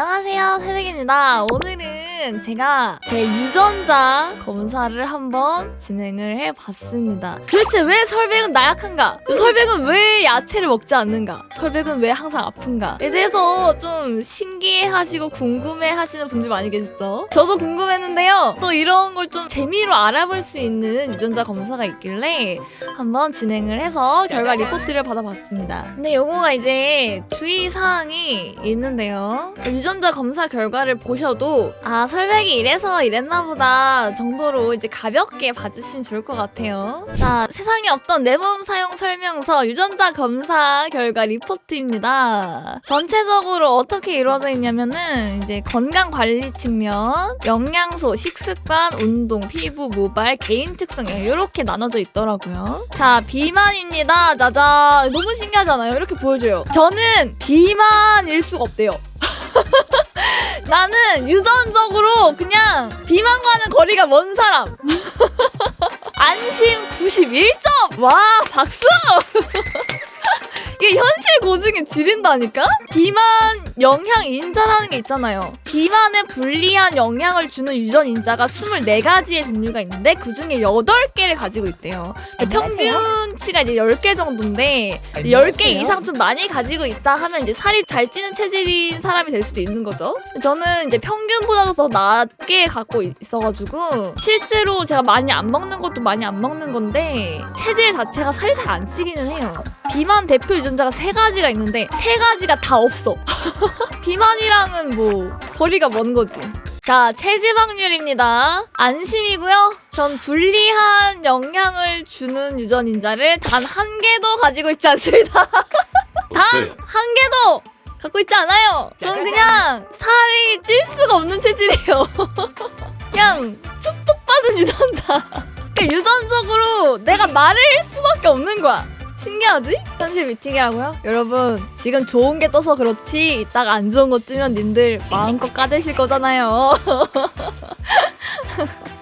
안녕하세요 새백입니다. 오늘은 제가 제 유전자 검사를 한번 진행을 해봤습니다 도대체 왜 설백은 나약한가? 설백은 왜 야채를 먹지 않는가? 설백은 왜 항상 아픈가?에 대해서 좀 신기해하시고 궁금해하시는 분들 많이 계셨죠? 저도 궁금했는데요 또 이런 걸 좀 재미로 알아볼 수 있는 유전자 검사가 있길래 한번 진행을 해서 결과 리포트를 받아봤습니다. 근데 요거가 이제 주의사항이 있는데요. 유전자 검사 결과를 보셔도 아 설백이 이래서 이랬나 보다 정도로 이제 가볍게 봐주시면 좋을 것 같아요. 자 세상에 없던 내 몸 사용 설명서 유전자 검사 결과 리포트입니다. 전체적으로 어떻게 이루어져 있냐면은 이제 건강 관리 측면, 영양소, 식습관, 운동, 피부, 모발, 개인 특성 이렇게 나눠져 있더라고요. 자 비만입니다. 짜잔 너무 신기하잖아요. 이렇게 보여줘요. 저는 비만일 수가 없대요. 나는 유전적으로 그냥 비만과는 거리가 먼 사람. 안심 91점! 와, 박수! 이게 현실 고증에 지린다니까? 비만 영향 인자라는 게 있잖아요. 비만에 불리한 영향을 주는 유전 인자가 24가지의 종류가 있는데 그 중에 8개를 가지고 있대요. 평균치가 이제 10개 정도인데 10개 이상 좀 많이 가지고 있다 하면 이제 살이 잘 찌는 체질인 사람이 될 수도 있는 거죠. 저는 이제 평균보다도 더 낮게 갖고 있어가지고 실제로 제가 많이 안 먹는 것도 많이 안 먹는 건데 체질 자체가 살이 잘 안 찌기는 해요. 비만 대표 유전 자가 세 가지가 있는데 세 가지가 다 없어. 비만이랑은 뭐 거리가 먼 거지. 자, 체지방률입니다. 안심이고요. 전 불리한 영향을 주는 유전인자를 단 한 개도 가지고 있지 않습니다. 단한 개도 갖고 있지 않아요. 저는 그냥 살이 찔 수가 없는 체질이에요. 그냥 축복받은 유전자. 그러니까 유전적으로 내가 마를 수밖에 없는 거야. 신기하지? 현실 미팅이라고요? 여러분 지금 좋은 게 떠서 그렇지 이따가 안 좋은 거 뜨면 님들 마음껏 까대실 거잖아요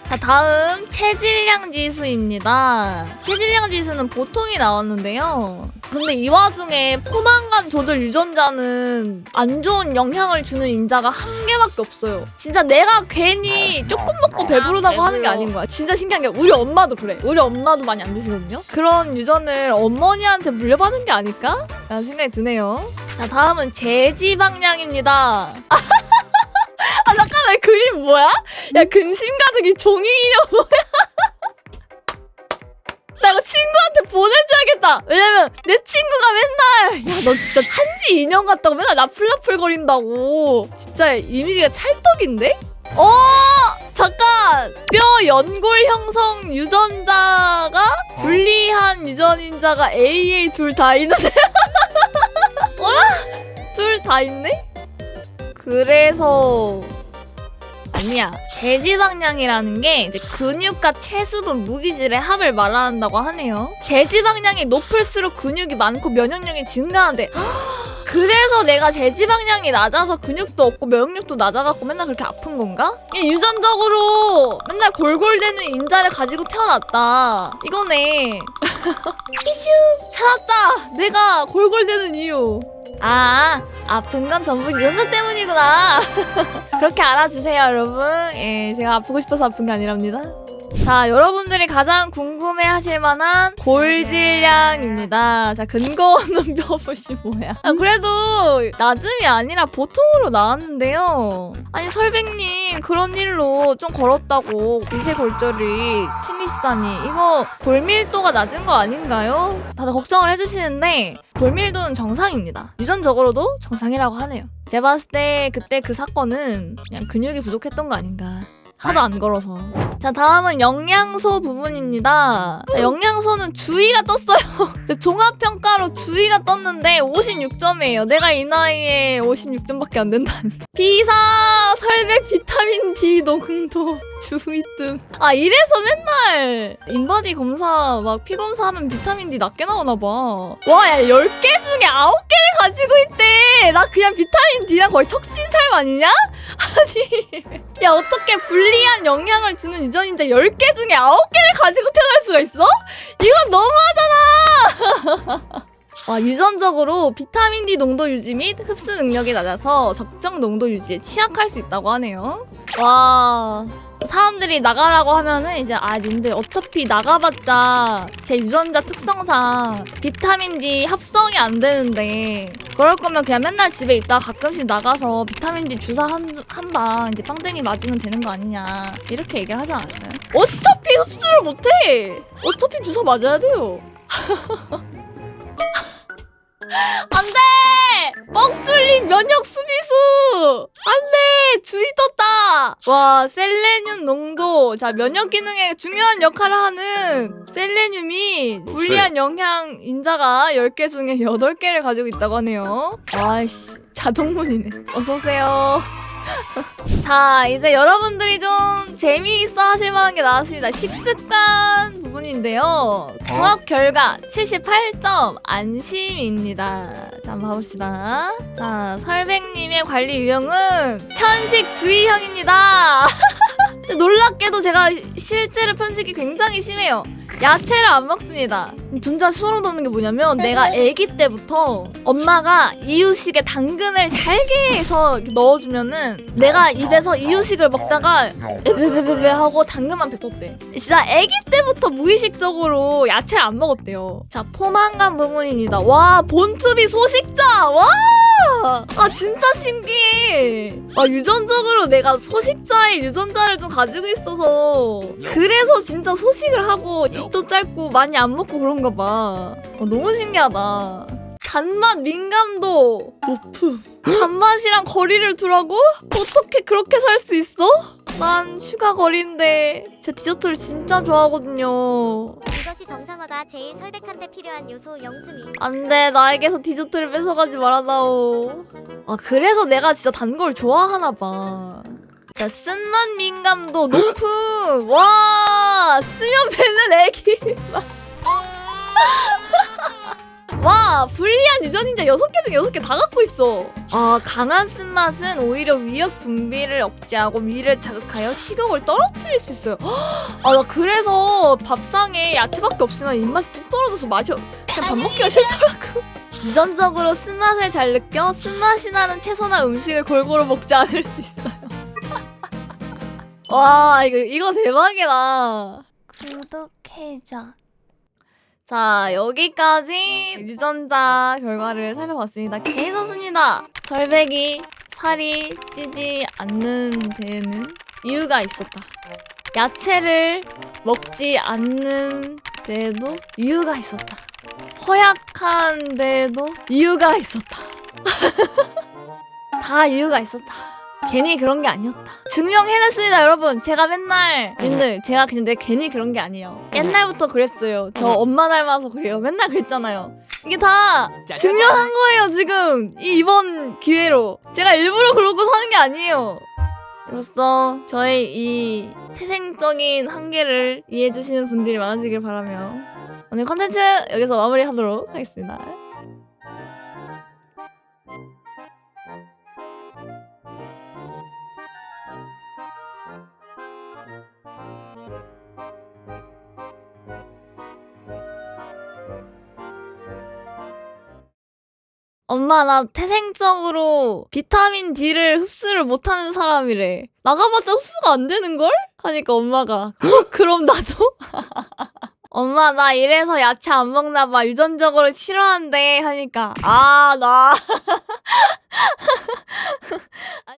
자 다음 체질량 지수입니다 체질량 지수는 보통이 나왔는데요 근데 이 와중에 포만감 조절 유전자는 안 좋은 영향을 주는 인자가 한 개밖에 없어요 진짜 내가 괜히 조금 먹고 배부르다고 하는 게 아닌 거야 진짜 신기한 게 우리 엄마도 그래 우리 엄마도 많이 안 드시거든요 그런 유전을 어머니한테 물려받은 게 아닐까? 라는 생각이 드네요 자 다음은 제지방량입니다 아 잠깐만 그림 뭐야? 야 근심 가득 이 종이 인형 뭐야? 친구한테 보내줘야겠다. 왜냐면 내 친구가 맨날 야 너 진짜 한지 인형 같다고 맨날 나풀나풀 거린다고. 진짜 이미지가 찰떡인데? 어 잠깐 뼈 연골 형성 유전자가 불리한 유전인자가 AA 둘 다 있는데 뭐야? 둘다 있네? 그래서 아니야. 제지방량이라는 게 이제 근육과 체수분, 무기질의 합을 말한다고 하네요. 제지방량이 높을수록 근육이 많고 면역력이 증가한대. 그래서 내가 제지방량이 낮아서 근육도 없고 면역력도 낮아갖고 맨날 그렇게 아픈 건가? 유전적으로 맨날 골골대는 인자를 가지고 태어났다. 이거네. 피슈 찾았다. 내가 골골대는 이유. 아, 아픈 건 전부 유전자 때문이구나. 그렇게 알아주세요, 여러분. 예, 제가 아프고 싶어서 아픈 게 아니랍니다. 자, 여러분들이 가장 궁금해 하실 만한 골질량입니다. 자, 근거 없는 뼈붓이 뭐야? 아, 그래도 낮음이 아니라 보통으로 나왔는데요. 아니, 설백님, 그런 일로 좀 걸었다고 미세 골절이 생기시다니. 이거 골밀도가 낮은 거 아닌가요? 다들 걱정을 해주시는데, 골밀도는 정상입니다. 유전적으로도 정상이라고 하네요. 제가 봤을 때 그때 그 사건은 그냥 근육이 부족했던 거 아닌가. 하도 안 걸어서. 자, 다음은 영양소 부분입니다. 자, 영양소는 주의가 떴어요. 그 종합평가로 주의가 떴는데 56점이에요. 내가 이 나이에 56점밖에 안 된다니. 비사, 설백, 비타민 D 농도, 주의등. 아, 이래서 맨날 인바디 검사, 막 피 검사 하면 비타민 D 낮게 나오나봐. 와, 야, 10개 중에 9개를 가지고 있대. 나 그냥 비타민 D랑 거의 척진 삶 아니냐? 아니. 야 어떻게 불리한 영향을 주는 유전인자 10개 중에 9개를 가지고 태어날 수가 있어? 이건 너무하잖아 와, 유전적으로 비타민 D 농도 유지 및 흡수 능력이 낮아서 적정 농도 유지에 취약할 수 있다고 하네요. 와. 사람들이 나가라고 하면은 이제 아 님들 어차피 나가봤자 제 유전자 특성상 비타민 D 합성이 안 되는데 그럴 거면 그냥 맨날 집에 있다 가 가끔씩 나가서 비타민 D 주사 한 한방 이제 빵땡이 맞으면 되는 거 아니냐. 이렇게 얘기를 하지 않을까요? 어차피 흡수를 못해! 어차피 주사 맞아야 돼요. 안돼 뻥 뚫린 면역 수비수! 안돼! 주의 떴다! 와 셀레늄 농도. 자 면역 기능에 중요한 역할을 하는 셀레늄이 불리한 영향 인자가 10개 중에 8개를 가지고 있다고 하네요. 와이씨 자동문이네. 어서오세요 자 이제 여러분들이 좀 재미있어 하실 만한 게 나왔습니다. 식습관 부분인데요. 종합 결과 78점 안심입니다. 자 한번 봐봅시다. 자 설백님의 관리 유형은 편식 주의형입니다. 놀랍게도 제가 실제로 편식이 굉장히 심해요 야채를 안 먹습니다. 진짜 소름 돋는 게 뭐냐면 내가 아기 때부터 엄마가 이유식에 당근을 잘게 해서 이렇게 넣어주면은 내가 입에서 이유식을 먹다가 에베베베베 하고 당근만 뱉었대. 진짜 아기 때부터 무의식적으로 야채를 안 먹었대요. 자 포만감 부분입니다. 와 본투비 소식자 와. 아 진짜 신기해. 아 유전적으로 내가 소식자의 유전자를 좀 가지고 있어서 그래서 진짜 소식을 하고 입도 짧고 많이 안 먹고 그런가 봐. 어, 너무 신기하다. 단맛 민감도 높음. 단맛이랑 거리를 두라고? 어떻게 그렇게 살 수 있어? 난 슈가 거리인데 제 디저트를 진짜 좋아하거든요. 이것이 정상화가 제일 설백한데 필요한 요소 영순위 안돼 나에게서 디저트를 뺏어가지 말아다오. 아 그래서 내가 진짜 단 걸 좋아하나 봐. 자, 쓴맛 민감도 높음. 와 쓰면 뱉는 애기 와 불리한 유전인자 6개 중에 6개 다 갖고 있어. 아 강한 쓴맛은 오히려 위액 분비를 억제하고 위를 자극하여 식욕을 떨어뜨릴 수 있어요. 아 나 그래서 밥상에 야채밖에 없으면 입맛이 뚝 떨어져서 맛이 없- 그냥 밥 먹기가 싫더라고. 유전적으로 쓴맛을 잘 느껴 쓴맛이 나는 채소나 음식을 골고루 먹지 않을 수 있어요. 와 이거 이거 대박이다. 구독해줘 자 여기까지 유전자 결과를 살펴봤습니다. 개좋습니다. 설백이 살이 찌지 않는 데는 이유가 있었다. 야채를 먹지 않는 데에도 이유가 있었다. 허약한 데에도 이유가 있었다. 다 이유가 있었다 괜히 그런 게 아니었다. 증명해냈습니다, 여러분. 제가 맨날 님들 제가 근데 괜히 그런 게 아니에요. 옛날부터 그랬어요. 저 엄마 닮아서 그래요. 맨날 그랬잖아요. 이게 다 증명한 거예요, 지금 이 이번 기회로. 제가 일부러 그러고 사는 게 아니에요. 이로써 저의 이 태생적인 한계를 이해해 주시는 분들이 많아지길 바라며 오늘 컨텐츠 여기서 마무리하도록 하겠습니다. 엄마 나 태생적으로 비타민 D를 흡수를 못하는 사람이래. 나가봤자 흡수가 안 되는 걸? 하니까 엄마가 어, 그럼 나도? 엄마 나 이래서 야채 안 먹나 봐. 유전적으로 싫어한대 하니까 아 나